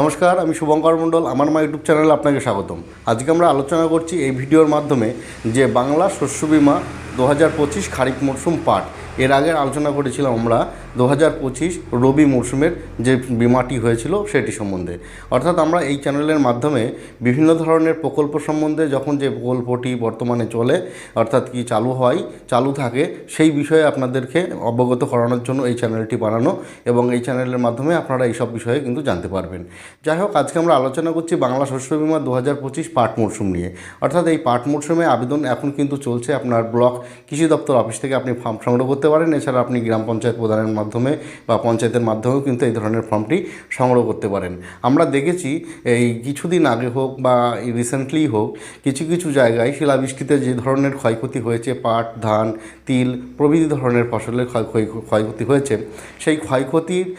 নমস্কার, আমি শুভঙ্কর মণ্ডল, আমার মা ইউটিউব চ্যানেলে আপনাকে স্বাগতম। আজকে আমরা আলোচনা করছি এই ভিডিওর মাধ্যমে যে বাংলা শস্য বিমা দু হাজার পঁচিশ খারিফ মরশুম পাট এর আগে আলোচনা করেছিলাম আমরা দু হাজার পঁচিশ রবি মরশুমের যে বিমাটি হয়েছিল সেটি সম্বন্ধে। অর্থাৎ আমরা এই চ্যানেলের মাধ্যমে বিভিন্ন ধরনের প্রকল্প সম্বন্ধে যখন যে প্রকল্পটি বর্তমানে চলে, অর্থাৎ কি চালু হয়, চালু থাকে, সেই বিষয়ে আপনাদেরকে অবগত করানোর জন্য এই চ্যানেলটি বানানো এবং এই চ্যানেলের মাধ্যমে আপনারা এইসব বিষয়ে কিন্তু জানতে পারবেন। যাই হোক, আজকে আমরা আলোচনা করছি বাংলা শস্য বিমা দু হাজার পঁচিশ পাট মরশুম নিয়ে। অর্থাৎ এই পাট মরশুমে আবেদন এখন কিন্তু চলছে। আপনার ব্লক কৃষি দপ্তর অফিস থেকে আপনি ফর্ম সংগ্রহ করতে পারেন। এছাড়া আপনি গ্রাম পঞ্চায়েত প্রধানের মাধ্যমে বা পঞ্চায়েতের মাধ্যমেও কিন্তু এই ধরনের ফর্মটি সংগ্রহ করতে পারেন। আমরা দেখেছি এই কিছুদিন আগে হোক বা রিসেন্টলি হোক কিছু কিছু জায়গায় শিলাবৃষ্টিতে যে ধরনের ক্ষয়ক্ষতি হয়েছে, পাট, ধান, তিল প্রভৃতি ধরনের ফসলের ক্ষয়, ক্ষয়- ক্ষয়ক্ষতি হয়েছে। সেই ক্ষয়ক্ষতির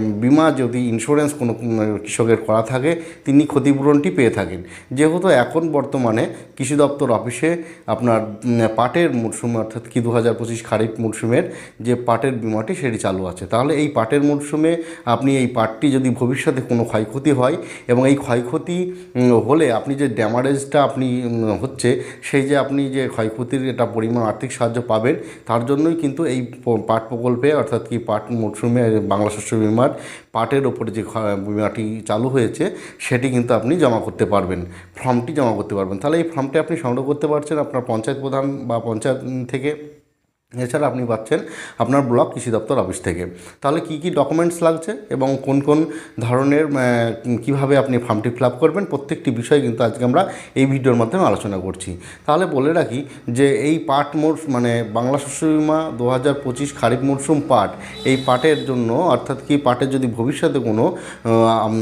বিমা যদি ইন্স্যুরেন্স কোনো কৃষকের করা থাকে, তিনি ক্ষতিপূরণটি পেয়ে থাকেন। যেহেতু এখন বর্তমানে কৃষি দপ্তর অফিসে আপনার পাটের মরশুম অর্থাৎ কি দু হাজার পঁচিশ খারিফ মরশুমের যে পাটের বিমাটি সেটি চালু আছে। তাহলে এই পাটের মরশুমে আপনি এই পাটটি যদি ভবিষ্যতে কোনো ক্ষয়ক্ষতি হয় এবং এই ক্ষয়ক্ষতি হলে আপনি যে ড্যামারেজটা আপনি হচ্ছে সেই যে আপনি যে ক্ষয়ক্ষতির এটা পরিমাণ আর্থিক সাহায্য পাবেন, তার জন্যই কিন্তু এই পাট প্রকল্পে অর্থাৎ কি পাট মরশুমে বাংলা শস্য বিমার পাটের ওপরে যে বিমাটি চালু হয়েছে, সেটি কিন্তু আপনি জমা করতে পারবেন। ফর্মটি জমা করতে পারবেন। তাহলে এই ফর্মটি আপনি সংগ্রহ করতে পারছেন আপনার পঞ্চায়েত প্রধান বা পঞ্চায়েত থেকে। এছাড়া আপনি পাচ্ছেন আপনার ব্লক কৃষি দপ্তর অফিস থেকে। তাহলে কি কি ডকুমেন্টস লাগছে এবং কোন কোন ধরনের কীভাবে আপনি ফর্মটি ফিল করবেন, প্রত্যেকটি বিষয় কিন্তু আজকে আমরা এই ভিডিওর মাধ্যমে আলোচনা করছি। তাহলে বলে রাখি যে এই পাট মোট মানে বাংলা শস্য বিমা দু হাজার পঁচিশ খারিফ মরশুম পাট, এই পাটের জন্য, অর্থাৎ কি পাটের যদি ভবিষ্যতে কোনো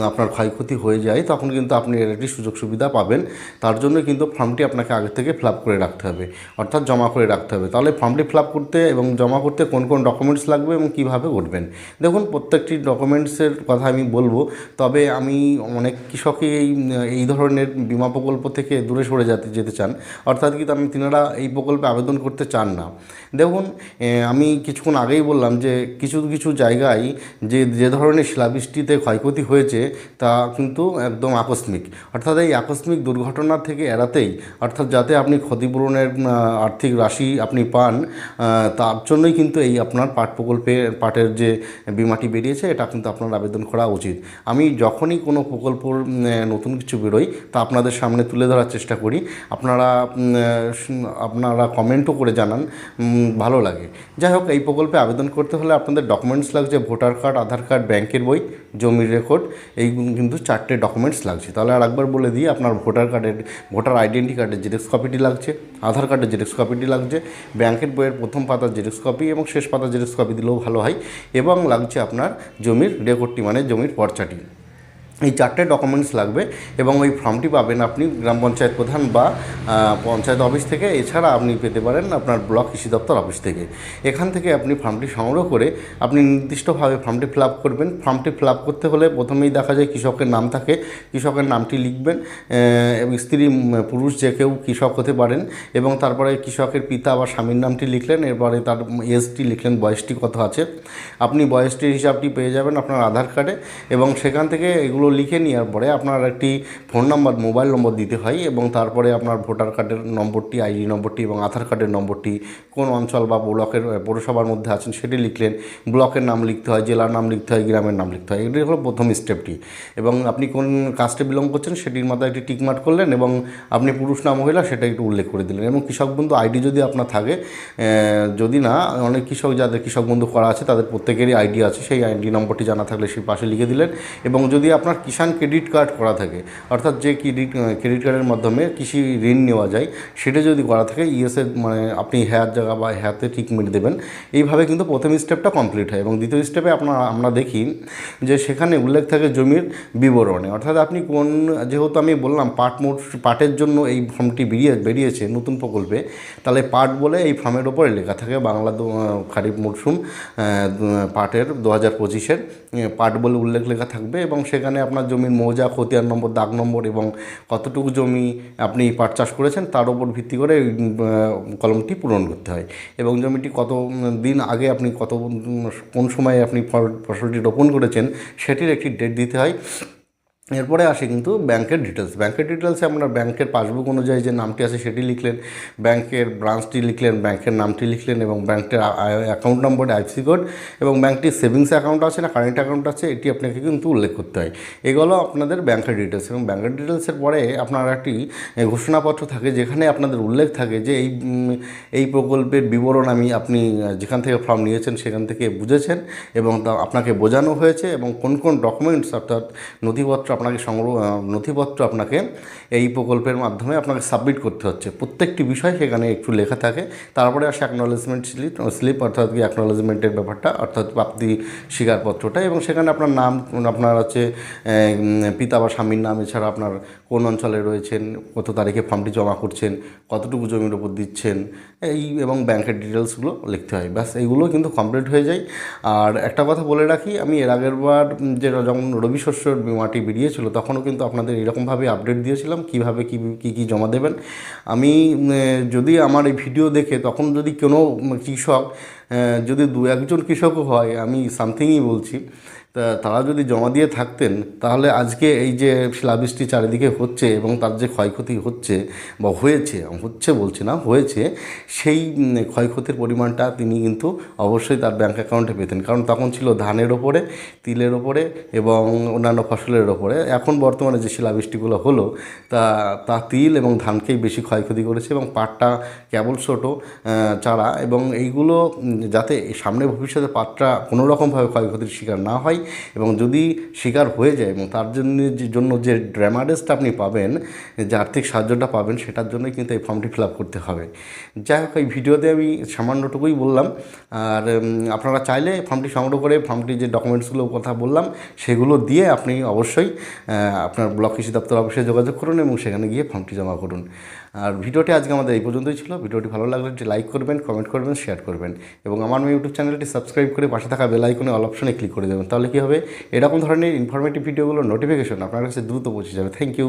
আপনার ক্ষয়ক্ষতি হয়ে যায়, তখন কিন্তু আপনি এর একটি সুযোগ সুবিধা পাবেন। তার জন্য কিন্তু ফর্মটি আপনাকে আগে থেকে ফিল করে রাখতে হবে, অর্থাৎ জমা করে রাখতে হবে। তাহলে ফর্মটি ফিল করতে এবং জমা করতে কোন কোন ডকুমেন্টস লাগবে এবং কীভাবে করবেন দেখুন, প্রত্যেকটি ডকুমেন্টসের কথা আমি বলব, তবে আমি অনেক কৃষকই এই এই ধরনের বিমা প্রকল্প থেকে দূরে সরে যেতে যেতে চান। অর্থাৎ কি তিনারা এই প্রকল্পে আবেদন করতে চান না। দেখুন আমি কিছুক্ষণ আগেই বললাম যে, কিছু কিছু জায়গায় যে যে ধরনের শিলাবৃষ্টিতে ক্ষয়ক্ষতি হয়েছে, তা কিন্তু একদম আকস্মিক। অর্থাৎ এই আকস্মিক দুর্ঘটনা থেকে এড়াতেই, অর্থাৎ যাতে আপনি ক্ষতিপূরণের, আর্থিক রাশি আপনি পান তার জন্যই কিন্তু এই আপনার পাট প্রকল্পে পাটের যে বিমাটি বেরিয়েছে এটা কিন্তু আপনার আবেদন করা উচিত। আমি যখনই কোনো প্রকল্পর উম, নতুন কিছু বেরোই তা আপনাদের সামনে তুলে ধরার চেষ্টা করি। আপনারা আপনারা কমেন্টও করে জানান ভালো লাগে। যাই হোক এই প্রকল্পে আবেদন করতে হলে আপনাদের ডকুমেন্টস লাগছে ভোটার কার্ড আধার কার্ড ব্যাংকের বই জমির রেকর্ড এই কিন্তু চারটে ডকুমেন্টস লাগছে। তাহলে আর একবার বলে দিই, আপনার ভোটার কার্ডের ভোটার আইডেন্টি কার্ডের জেরক্স কপিটি লাগছে, আধার কার্ডের জেরক্স কপিটি লাগছে ব্যাংকের বইয়ের প্রথম পাতার জেরক্স কপি এবং শেষ পাতার জেরক্স কপি দিলেও ভালো হয়, এবং লাগছে আপনার জমির রেকর্ডটি মানে জমির পর্চাটি এই চারটে ডকুমেন্টস লাগবে এবং ওই ফর্মটি পাবেন আপনি গ্রাম পঞ্চায়েত প্রধান বা পঞ্চায়েত অফিস থেকে। এছাড়া আপনি পেতে পারেন আপনার ব্লক কৃষি দপ্তর অফিস থেকে। এখান থেকে আপনি ফর্মটি সংগ্রহ করে আপনি নির্দিষ্টভাবে ফর্মটি ফিল আপ করবেন। ফর্মটি ফিল আপ করতে হলে প্রথমেই দেখা যায় কৃষকের নাম থাকে। কৃষকের নামটি লিখবেন এবং স্ত্রী পুরুষ যে কেউ কৃষক হতে পারেন এবং তারপরে কৃষকের পিতা বা স্বামীর নামটি লিখলেন। এরপরে তার এজটি লিখলেন, বয়সটি কত আছে। আপনি বয়সটির হিসাবটি পেয়ে যাবেন আপনার আধার কার্ডে এবং সেখান থেকে এগুলো লিখে নেওয়ার পরে আপনার একটি ফোন নাম্বার, মোবাইল নম্বর দিতে হয় এবং তারপরে আপনার ভোটার কার্ডের নম্বরটি, আইডি নম্বরটি এবং আধার কার্ডের নম্বরটি কোন অঞ্চল বা ব্লকের পৌরসভার মধ্যে আছেন সেটি লিখলেন। ব্লকের নাম লিখতে হয়, জেলার নাম লিখতে হয়, গ্রামের নাম লিখতে হয়। এটি হলো প্রথম স্টেপটি এবং আপনি কোন কাস্টে বিলং করছেন সেটির মাথায় একটি টিকমার্ট করলেন এবং আপনি পুরুষ না মহিলা সেটা একটু উল্লেখ করে দিলেন এবং কৃষক বন্ধু আইডি যদি আপনার থাকে যদি না, অনেক কৃষক যাদের কৃষক বন্ধু করা আছে তাদের প্রত্যেকেরই আইডি আছে, সেই আইডি নম্বরটি জানা থাকলে সেই পাশে লিখে দিলেন এবং যদি আপনার কিষাণ ক্রেডিট কার্ড করা থাকে। অর্থাৎ যে ক্রেডিট ক্রেডিট কার্ডের মাধ্যমে কৃষি ঋণ নেওয়া যায়, সেটা যদি করা থাকে ইএসএ মানে আপনি হ্যার জায়গা বা হ্যাতে মেরে দেবেন। এইভাবে কিন্তু প্রথম স্টেপটা কমপ্লিট হয় এবং দ্বিতীয় স্টেপে আপনার আমরা দেখি যে সেখানে উল্লেখ থাকে জমির বিবরণে। অর্থাৎ আপনি কোন, যেহেতু আমি বললাম পাট মোট, পাটের জন্য এই ফর্মটি বেরিয়ে, বেরিয়েছে নতুন প্রকল্পে, তাহলে পাট বলে এই ফর্মের ওপরে লেখা থাকে বাংলা খারিফ মরশুম পাটের দু হাজার পঁচিশের পাট বলে উল্লেখ লেখা থাকবে এবং সেখানে আপনার জমির মৌজা, খতিয়ান নম্বর, দাগ নম্বর এবং কতটুকু জমি আপনি পাট চাষ করেছেন, তার উপর ভিত্তি করে কলমটি পূরণ করতে হয়। এবং জমিটি কত দিন আগে আপনি কত কোন সময়ে আপনি ফসলটি রোপণ করেছেন, সেটির একটি ডেট দিতে হয়। এরপরে আসে কিন্তু ব্যাংকের ডিটেলস ব্যাংকের ডিটেলসে আপনার ব্যাংকের পাসবুক অনুযায়ী যে নামটি আছে সেটি লিখলেন, ব্যাংকের ব্রাঞ্চটি লিখলেন, ব্যাংকের নামটি লিখলেন এবং ব্যাংকের অ্যাকাউন্ট নম্বর আইসি কোড এবং ব্যাংকটির সেভিংস অ্যাকাউন্ট আছে না কারেন্ট অ্যাকাউন্ট আছে, এটি আপনাকে কিন্তু উল্লেখ করতে হয়। এগুলো আপনাদের ব্যাংকের ডিটেলস এবং ব্যাংকের ডিটেলসের পরে আপনার একটি ঘোষণাপত্র থাকে যেখানে আপনাদের উল্লেখ থাকে যে এই এই প্রকল্পের বিবরণ আমি, আপনি যেখান থেকে ফর্ম নিয়েছেন সেখান থেকে বুঝেছেন এবং আপনাকে বোঝানো হয়েছে এবং কোন কোন ডকুমেন্টস অর্থাৎ নথিপত্র আপনাকে সংগ্রহ নথিপত্র আপনাকে এই প্রকল্পের মাধ্যমে আপনাকে সাবমিট করতে হচ্ছে। প্রত্যেকটি বিষয় সেখানে একটু লেখা থাকে। তারপরে আসে অ্যাকনোলেজমেন্ট স্লিপ স্লিপ অর্থাৎ কি অ্যাকনোলেজমেন্টের ব্যাপারটা অর্থাৎ প্রাপ্তি স্বীকারপত্রটা এবং সেখানে আপনার নাম আপনার হচ্ছে পিতা বা স্বামীর নাম এছাড়া আপনার কোন অঞ্চলে রয়েছেন কত তারিখে ফর্মটি জমা করছেন কতটুকু জমির উপর দিচ্ছেন এই এবং ব্যাংকের ডিটেলসগুলো লিখতে হয়। ব্যাস এইগুলো কিন্তু কমপ্লিট হয়ে যায়। আর একটা কথা বলে রাখি আমি এর আগের বার উম, যে যখন রবি শস্যর বিমাটি বেরিয়েছিল তখনও কিন্তু আপনাদের এরকমভাবে আপডেট দিয়েছিলাম, কীভাবে কী কী কী জমা দেবেন। আমি যদি আমার এই ভিডিও দেখে তখন যদি কোনো কৃষক যদি দু একজন কৃষকও হয়, আমি সামথিংই বলছি, তা তারা যদি জমা দিয়ে থাকতেন, তাহলে আজকে এই যে শিলাবৃষ্টি চারিদিকে হচ্ছে এবং তার যে ক্ষয়ক্ষতি হচ্ছে বা হয়েছে, হচ্ছে বলছি না, হয়েছে, সেই ক্ষয়ক্ষতির পরিমাণটা তিনি কিন্তু অবশ্যই তার ব্যাঙ্ক অ্যাকাউন্টে পেতেন। কারণ তখন ছিল ধানের ওপরে, তিলের ওপরে এবং অন্যান্য ফসলের ওপরে। এখন বর্তমানে যে শিলাবৃষ্টিগুলো হলো, তা তা তিল এবং ধানকেই বেশি ক্ষয়ক্ষতি করেছে এবং পাটটা কেবল ছোটো চারা এবং এইগুলো যাতে সামনে ভবিষ্যতে পাটটা কোনো রকমভাবে ক্ষয়ক্ষতির শিকার না হয় এবং যদি শিকার হয়ে যায় এবং তার জন্য জন্য যে ড্যামারেজটা আপনি পাবেন, যে আর্থিক সাহায্যটা পাবেন, সেটার জন্যই কিন্তু এই ফর্মটি ফিল আপ করতে হবে। যাই হোক, এই ভিডিওতে আমি সামান্যটুকুই বললাম। আর আপনারা চাইলে ফর্মটি সংগ্রহ করে ফর্মটি যে ডকুমেন্টসগুলো কথা বললাম, সেগুলো দিয়ে আপনি অবশ্যই আপনার ব্লক কৃষি দপ্তর অফিসে যোগাযোগ করুন এবং সেখানে গিয়ে ফর্মটি জমা করুন। আর ভিডিওটি আজকে আমাদের এই পর্যন্তই ছিল। ভিডিওটি ভালো লাগলে একটি লাইক করবেন কমেন্ট করবেন শেয়ার করবেন এবং আমার ইউটিউব চ্যানেলটি সাবস্ক্রাইব করে পাশে থাকা বেল আইকনে অল অপশনে ক্লিক করে দেবেন। তাহলে কী হবে? এরকম ধরনের ইনফরমেটিভ ভিডিওগুলোর নোটিফিকেশন আপনার কাছে দ্রুত পৌঁছে যাবে। Thank you